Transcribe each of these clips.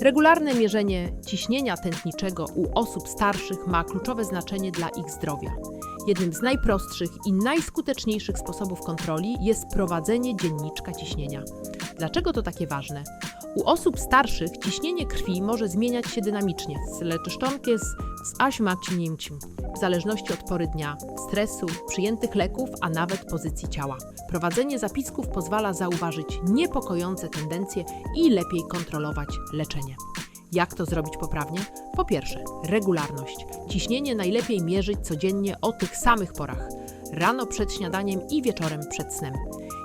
Regularne mierzenie ciśnienia tętniczego u osób starszych ma kluczowe znaczenie dla ich zdrowia. Jednym z najprostszych i najskuteczniejszych sposobów kontroli jest prowadzenie dzienniczka ciśnienia. Dlaczego to takie ważne? U osób starszych ciśnienie krwi może zmieniać się dynamicznie, lecz sztonkie z, aśmacinięciem, w zależności od pory dnia, stresu, przyjętych leków, a nawet pozycji ciała. Prowadzenie zapisków pozwala zauważyć niepokojące tendencje i lepiej kontrolować leczenie. Jak to zrobić poprawnie? Po pierwsze, regularność. Ciśnienie najlepiej mierzyć codziennie o tych samych porach. Rano przed śniadaniem i wieczorem przed snem.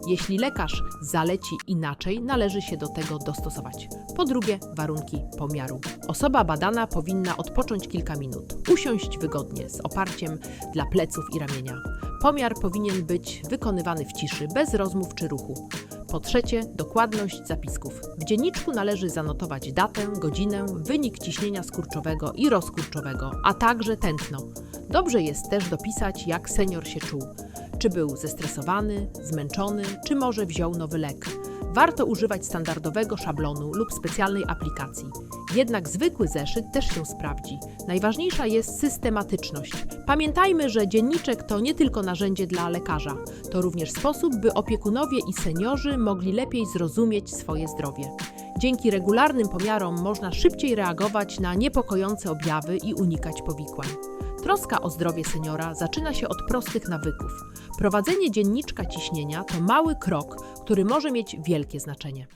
Jeśli lekarz zaleci inaczej, należy się do tego dostosować. Po drugie, warunki pomiaru. Osoba badana powinna odpocząć kilka minut, usiąść wygodnie z oparciem dla pleców i ramienia. Pomiar powinien być wykonywany w ciszy, bez rozmów czy ruchu. Po trzecie, dokładność zapisków. W dzienniczku należy zanotować datę, godzinę, wynik ciśnienia skurczowego i rozkurczowego, a także tętno. Dobrze jest też dopisać, jak senior się czuł. Czy był zestresowany, zmęczony, czy może wziął nowy lek. Warto używać standardowego szablonu lub specjalnej aplikacji. Jednak zwykły zeszyt też się sprawdzi. Najważniejsza jest systematyczność. Pamiętajmy, że dzienniczek to nie tylko narzędzie dla lekarza, to również sposób, by opiekunowie i seniorzy mogli lepiej zrozumieć swoje zdrowie. Dzięki regularnym pomiarom można szybciej reagować na niepokojące objawy i unikać powikłań. Troska o zdrowie seniora zaczyna się od prostych nawyków. Prowadzenie dzienniczka ciśnienia to mały krok, który może mieć wielkie znaczenie.